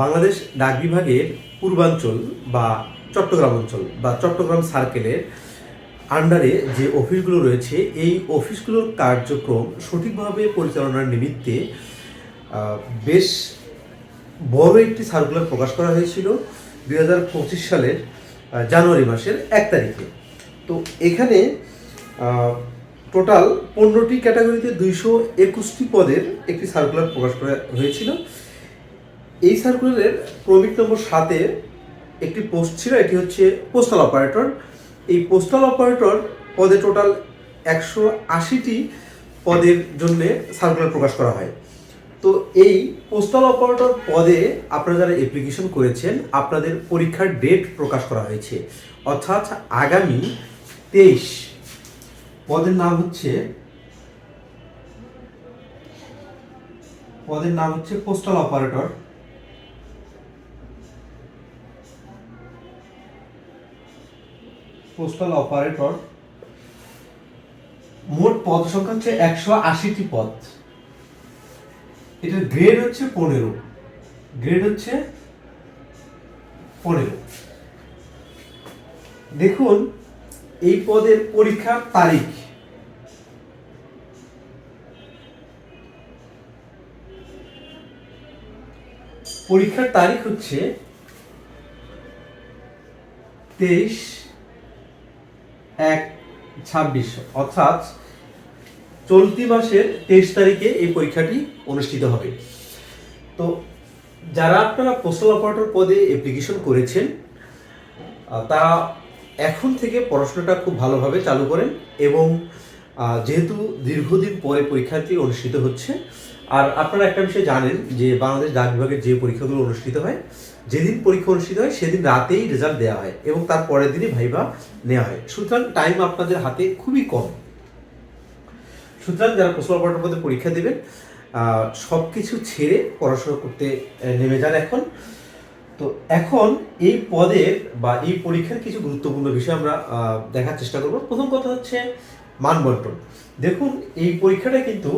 বাংলাদেশ ডাক বিভাগের পূর্বাঞ্চল বা চট্টগ্রাম অঞ্চল বা চট্টগ্রাম সার্কেলের আন্ডারে যে অফিসগুলো রয়েছে, এই অফিসগুলোর কার্যক্রম সঠিকভাবে পরিচালনার নিমিত্তে বেশ বড় একটি সার্কুলার প্রকাশ করা হয়েছিল দুই হাজার পঁচিশ সালের জানুয়ারি মাসের এক তারিখে। তো এখানে টোটাল পনেরোটি ক্যাটাগরিতে দুইশো একুশটি পদের একটি সার্কুলার প্রকাশ করা হয়েছিল। এই সার্কুলারের ক্রমিক নম্বর সাতে একটি পোস্ট ছিল, এটি হচ্ছে পোস্টাল অপারেটর এই পোস্টাল অপারেটর পদে টোটাল একশো আশিটি পদের জন্য সার্কুলার প্রকাশ করা হয়। তো এই পোস্টাল অপারেটর পদে আপনারা যারা অ্যাপ্লিকেশন করেছেন, আপনাদের পরীক্ষার ডেট প্রকাশ করা হয়েছে। অর্থাৎ আগামী তেইশ পদের নাম হচ্ছে পদের নাম হচ্ছে পোস্টাল অপারেটর পোস্টাল অপারেটর মোট পদ সংখ্যা হচ্ছে একশো আশিটি পদ। এটার গ্রেড হচ্ছে পনেরো। গ্রেড হচ্ছে পনেরো। দেখুন, এই পদের পরীক্ষার তারিখ। পরীক্ষার তারিখ হচ্ছে তেইশ এক ছাব্বিশ। অর্থাৎ চলতি মাসের তেইশ তারিখে এই পরীক্ষাটি অনুষ্ঠিত হবে। তো যারা আপনারা পোস্টাল অপারেটর পদে অ্যাপ্লিকেশন করেছেন তারা এখন থেকে পড়াশোনাটা খুব ভালোভাবে চালু করেন এবং যেহেতু দীর্ঘদিন পরে পরীক্ষাটি অনুষ্ঠিত হচ্ছে, আর আপনারা একটা বিষয় জানেন যে বাংলাদেশ ডাক বিভাগের যে পরীক্ষাগুলো অনুষ্ঠিত হয় যেদিন পরীক্ষা অনুষ্ঠিত হয়, সেদিন রাতেই রেজাল্ট দেওয়া হয় এবং তার পরের দিনই ভাইবা নেওয়া হয়। সুতরাং টাইম আপনাদের হাতে খুবই কম। সুতরাং যারা প্রশ্ন অপারেটর পদে পরীক্ষা দেবেন সব কিছু ছেড়ে পড়াশোনা করতে নেমে যান এখন। তো এখন এই পদের বা এই পরীক্ষার কিছু গুরুত্বপূর্ণ বিষয় আমরা দেখার চেষ্টা করব। প্রথম কথা হচ্ছে মান বন্টন দেখুন, এই পরীক্ষাটা কিন্তু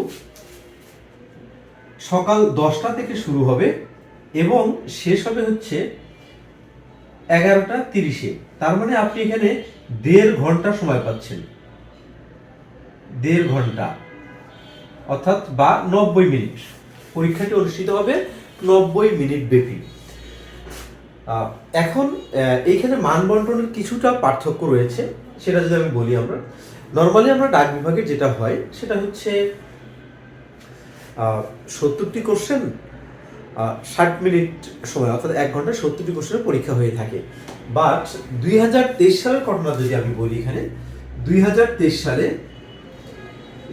সকাল দশটা থেকে শুরু হবে এবং শেষ হবে হচ্ছে এগারোটা তিরিশে। তার মানে আপনি এখানে দেড় ঘণ্টা সময় পাচ্ছেন। দেড় ঘণ্টা। অর্থাৎ বা নব্বই মিনিট। পরীক্ষাটি অনুষ্ঠিত হবে নব্বই মিনিট ব্যাপী। এখন এইখানে মান বন্টনের কিছুটা পার্থক্য রয়েছে, সেটা যদি আমি বলি আমরা। নর্মালি আমরা ডাক বিভাগে যেটা হয়, সেটা হচ্ছে সত্তরটি কোশ্চেন ষাট মিনিট সময়, অর্থাৎ এক ঘন্টায় সত্তরটি কোশ্চেনের পরীক্ষা হয়ে থাকে। বাট দুই হাজার তেইশ সালের ঘটনা যদি আমি বলি এখানে, দুই হাজার তেইশ সালে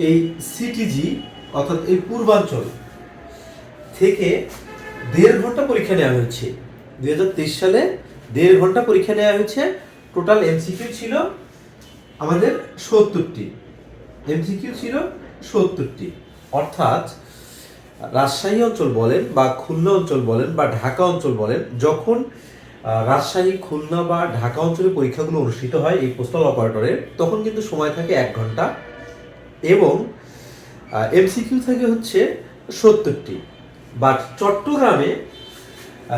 এই সিটিজি অর্থাৎ এই পূর্বাঞ্চল থেকে দেড় ঘণ্টা পরীক্ষা নেওয়া হয়েছে। দুই হাজার তেইশ সালে দেড় ঘণ্টা পরীক্ষা নেওয়া হয়েছে টোটাল এমসিকিউ ছিল আমাদের সত্তরটি। এমসিকিউ ছিল সত্তরটি। অর্থাৎ রাজশাহী অঞ্চল বলেন বা খুলনা অঞ্চল বলেন বা ঢাকা অঞ্চল বলেন, যখন রাজশাহী, খুলনা বা ঢাকা অঞ্চলে পরীক্ষাগুলো অনুষ্ঠিত হয় এই পোস্টাল অপারেটরের তখন কিন্তু সময় থাকে এক ঘণ্টা এবং এমসিকিউ থাকে হচ্ছে সত্তরটি। বাট চট্টগ্রামে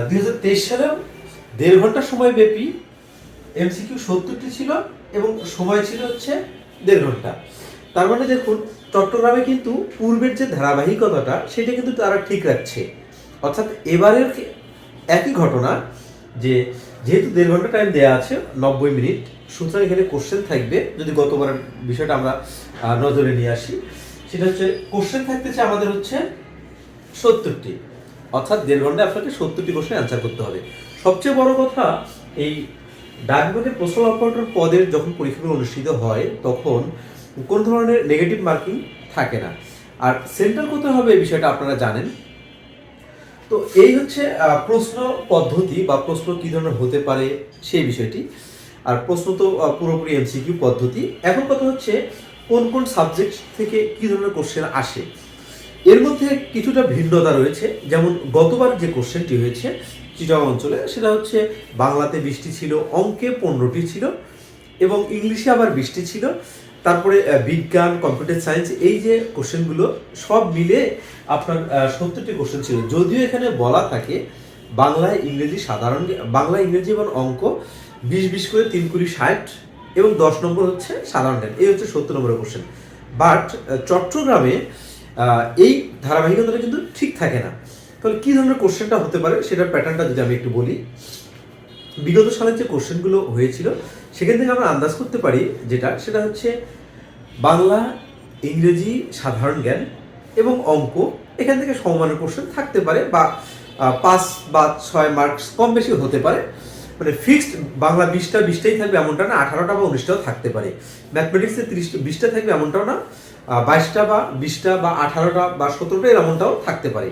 দুই হাজার তেইশ সালেও দেড় ঘণ্টা সময় ব্যাপী এমসিকিউ সত্তরটি ছিল এবং সময় ছিল হচ্ছে দেড় ঘণ্টা। তার মানে দেখুন চট্টগ্রামে কিন্তু পূর্বের যে ধারাবাহিকতাটা, সেটা কিন্তু তারা ঠিক রাখছে। অর্থাৎ এবারের একই ঘটনা, যে যেহেতু দেড় ঘণ্টা টাইম দেওয়া আছে, নব্বই মিনিট, সুতরাং এখানে কোশ্চেন থাকবে। যদি গতবারের বিষয়টা আমরা নজরে নিয়ে আসি, সেটা হচ্ছে কোশ্চেন থাকতেছে আমাদের হচ্ছে সত্তরটি। অর্থাৎ দেড় ঘন্টায় আপনাকে সত্তরটি কোশ্চেন অ্যান্সার করতে হবে। সবচেয়ে বড় কথা, এই ডাকবিভাগের পোস্টাল অপারেটর পদের যখন পরীক্ষাগুলো অনুষ্ঠিত হয়, তখন কোন ধরনের নেগেটিভ মার্কিং থাকে না। আর সেন্টার কোথায় হবে এই বিষয়টা আপনারা জানেন? তো এই হচ্ছে প্রশ্ন পদ্ধতি বা প্রশ্ন কি ধরনের হতে পারে সেই বিষয়টি। আর প্রশ্ন তো পুরোপুরি এমসিকিউ পদ্ধতি। এখন কথা হচ্ছে, কোন কোন সাবজেক্ট থেকে কি ধরনের কোশ্চেন আসে? এর মধ্যে কিছুটা ভিন্নতা রয়েছে। যেমন, গতবার যে কোশ্চেনটি হয়েছে, চিটাগাং অঞ্চলে, সেটা হচ্ছে, বাংলাতে বৃষ্টি ছিল, অঙ্কে পনেরোটি ছিল, এবং ইংলিশে আবার বৃষ্টি ছিল। তারপরে বিজ্ঞান কম্পিউটার সায়েন্স এই যে কোশ্চেনগুলো সব মিলে আপনার সত্তরটি কোশ্চেন ছিল। যদিও এখানে বলা থাকে, বাংলা, ইংরেজি সাধারণ বাংলা, ইংরেজি এবং অঙ্ক বিশ বিশ করে তিন কুড়ি ষাট এবং দশ নম্বর হচ্ছে সাধারণ জ্ঞান। এই হচ্ছে সত্তর নম্বরের কোশ্চেন বাট চট্টগ্রামে এই ধারাবাহিকতাটা কিন্তু ঠিক থাকে না। তাহলে কী ধরনের কোশ্চেনটা হতে পারে? সেটার প্যাটার্নটা যদি আমি একটু বলি। বিগত সালের যে কোশ্চেনগুলো হয়েছিল, সেখান থেকে আমরা আন্দাজ করতে পারি যেটা, সেটা হচ্ছে বাংলা, ইংরেজি, সাধারণ জ্ঞান এবং অঙ্ক এখান থেকে সমমানের কোশ্চেন থাকতে পারে বা পাঁচ বা ছয় মার্কস কম বেশি হতে পারে। মানে ফিক্সড বাংলা বিশটা, বিশটাই থাকবে এমনটা না, আঠারোটা বা উনিশটাও থাকতে পারে। ম্যাথমেটিক্সে তিরিশটা বিশটা থাকবে এমনটাও না বাইশটা বা বিশটা বা আঠারোটা বা সতেরোটা এমনটাও থাকতে পারে।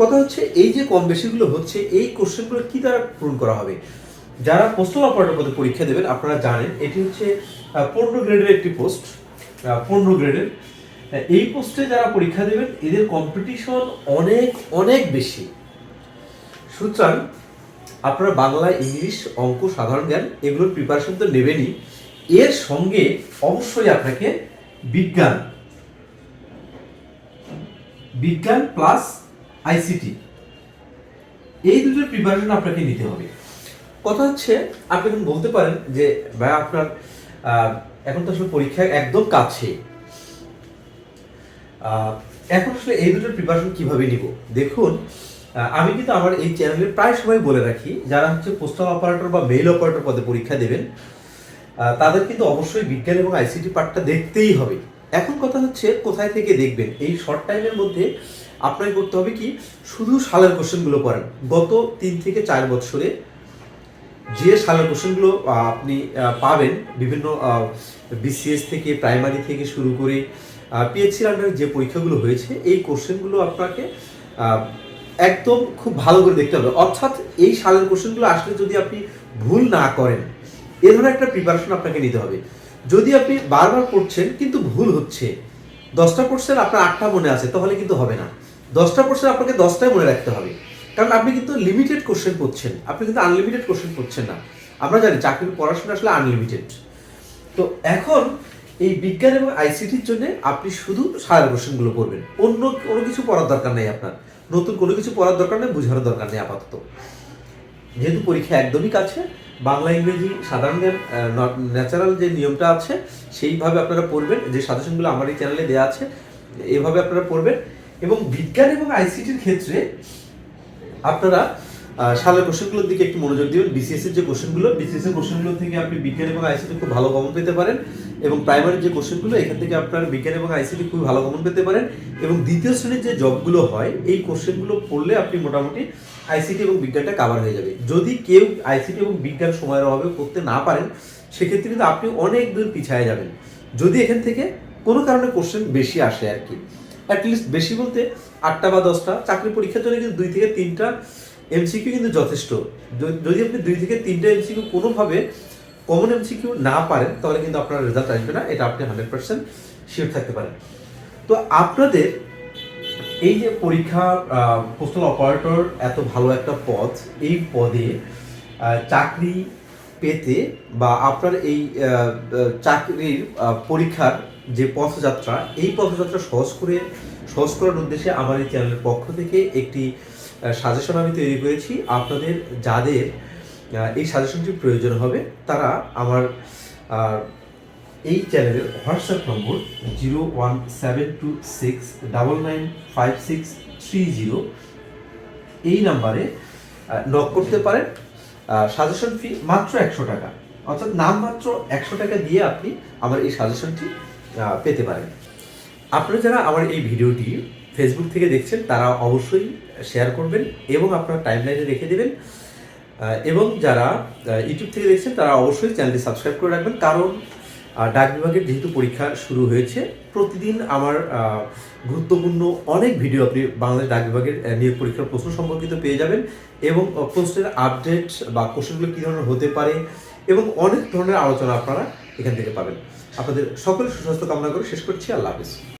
কথা হচ্ছে, এই যে কম বেশিগুলো হচ্ছে, এই কোশ্চেনগুলো কী দ্বারা পূরণ করা হবে? যারা পোস্টাল অপারেটর পদে পরীক্ষা দেবেন, আপনারা জানেন, এটি হচ্ছে পনেরো গ্রেডের একটি পোস্ট পনেরো গ্রেডের এই পোস্টে যারা পরীক্ষা দেবেন, এদের কম্পিটিশন অনেক অনেক বেশি। সুতরাং, আপনারা বাংলা ইংলিশ অঙ্ক সাধারণ জ্ঞান, এগুলোর প্রিপারেশন তো নেবেনই। এর সঙ্গে অবশ্যই আপনাকে বিজ্ঞান বিজ্ঞান প্লাস আইসিটি এই দুটোর প্রিপারেশন আপনাকে নিতে হবে। কথা হচ্ছে, আপনি এখন বলতে পারেন যে, ভাই, আপনার এখন তো আসলে পরীক্ষা একদম কাছে। এখন আসলে এই দুটোর প্রিপারেশন কীভাবে নিব? দেখুন আমি কিন্তু আমার এই চ্যানেলে প্রায় সময় বলে রাখি, যারা হচ্ছে পোস্টাল অপারেটর বা মেইল অপারেটর পদে পরীক্ষা দেবেন তাদের কিন্তু অবশ্যই বিজ্ঞান এবং আইসিটি পার্টটা দেখতেই হবে। এখন কথা হচ্ছে, কোথায় থেকে দেখবেন? এই শর্ট টাইমের মধ্যে আপনাকে করতে হবে কি? শুধু সালের কোশ্চেনগুলো পড়েন গত তিন থেকে চার বছরে যে সালের কোশ্চেনগুলো আপনি পাবেন বিভিন্ন বিসিএস থেকে প্রাইমারি থেকে শুরু করে পিএইচসি আন্ডারে যে পরীক্ষাগুলো হয়েছে, এই কোশ্চেনগুলো আপনাকে একদম খুব ভালো করে দেখতে হবে। অর্থাৎ এই সালের কোশ্চেনগুলো আসলে যদি আপনি ভুল না করেন, এ ধরনের একটা প্রিপারেশন আপনাকে নিতে হবে। যদি আপনি বারবার পড়ছেন কিন্তু ভুল হচ্ছে, দশটা পড়ছেন আপনার আটটা মনে আছে, তাহলে কিন্তু হবে না। দশটা পড়ছেন আপনাকে দশটাই মনে রাখতে হবে। কারণ আপনি কিন্তু লিমিটেড কোশ্চেন করছেন। আপনি কিন্তু আনলিমিটেড কোশ্চেন করছেন না। আমরা জানি চাকরির পড়াশোনা আসলে আনলিমিটেড তো এখন এই বিজ্ঞান এবং আইসিটির জন্য আপনি শুধু সারা কোশ্চেনগুলো পড়বেন অন্য কোনো কিছু পড়ার দরকার নেই আপনার। নতুন কোনো কিছু পড়ার দরকার নেই বোঝানোর দরকার নেই আপাতত। যেহেতু পরীক্ষা একদমই কাছে, বাংলা, ইংরেজি, সাধারণ জ্ঞান ন্যাচারাল যে নিয়মটা আছে, সেইভাবে আপনারা পড়বেন। যে সাজেশনগুলো আমার এই চ্যানেলে দেওয়া আছে, এভাবে আপনারা পড়বেন। এবং বিজ্ঞান এবং আইসিটির ক্ষেত্রে আপনারা সালের কোশ্চেনগুলোর দিকে একটু মনোযোগ দিবেন। বিসিএস এর যে কোশ্চেনগুলো বিসিএস এর কোশ্চেনগুলো থেকে আপনি বিজ্ঞান এবং আইসিটি খুব ভালো কমন পেতে পারেন এবং প্রাইমারি যে কোশ্চেনগুলো, এখান থেকে আপনার বিজ্ঞান এবং আইসিটি খুব ভালো কমন পেতে পারেন এবং দ্বিতীয় শ্রেণির যে জবগুলো হয়, এই কোশ্চেনগুলো পড়লে আপনি মোটামুটি আইসিটি এবং বিজ্ঞানটা কাভার হয়ে যাবে। যদি কেউ আইসিটি এবং বিজ্ঞান সময়ের অভাবে করতে না পারেন, সেক্ষেত্রে কিন্তু আপনি অনেক দূর পিছিয়ে যাবেন। যদি এখান থেকে কোনো কারণে কোশ্চেন বেশি আসে আর কি। অ্যাটলিস্ট বেশি বলতে আটটা বা দশটা। চাকরি পরীক্ষার জন্য কিন্তু দুই থেকে তিনটা এমসিকিউ কিন্তু যথেষ্ট। যদি আপনি দুই থেকে তিনটা এমসিকিউ কোনোভাবে কমন এমসিকিউ না পারেন, তাহলে কিন্তু আপনার রেজাল্ট আসবে না। এটা আপনি হান্ড্রেড পার্সেন্ট শিওর থাকতে পারেন। তো আপনাদের এই যে পরীক্ষা পোস্টাল অপারেটর এত ভালো একটা পদ, এই পদে চাকরি পেতে বা আপনার এই চাকরির পরীক্ষার যে পথযাত্রা, এই পথযাত্রা সহজ করে, সহজ করার উদ্দেশ্যে আমার এই চ্যানেলের পক্ষ থেকে একটি সাজেশন আমি তৈরি করেছি। আপনাদের, যাদের এই সাজেশনটির প্রয়োজন হবে, তারা আমার এই চ্যানেলের WhatsApp number zero one seven two six double nine five six three zero এই নাম্বারে নক করতে পারেন। সাজেশন ফি মাত্র একশো টাকা। অর্থাৎ নাম মাত্র একশো টাকা দিয়ে আপনি আমার এই সাজেশনটি পেতে পারেন। আপনারা যারা আমার এই ভিডিওটি ফেসবুক থেকে দেখছেন, তারা অবশ্যই শেয়ার করবেন এবং আপনার টাইমলাইনে রেখে দেবেন। এবং যারা ইউটিউব থেকে দেখছেন, তারা অবশ্যই চ্যানেলটি সাবস্ক্রাইব করে রাখবেন। কারণ ডাক বিভাগের যেহেতু পরীক্ষা শুরু হয়েছে, প্রতিদিন আমার গুরুত্বপূর্ণ অনেক ভিডিও আপনি বাংলাদেশ ডাক বিভাগের নিয়োগ পরীক্ষার প্রশ্ন সম্পর্কিত পেয়ে যাবেন এবং প্রশ্নের আপডেট বা কোশ্চেনগুলো কী ধরনের হতে পারে এবং অনেক ধরনের আলোচনা আপনারা এখান থেকে পাবেন। আপনাদের সকল সুস্বাস্থ্য কামনা করে শেষ করছি। আল্লাহ হাফিজ।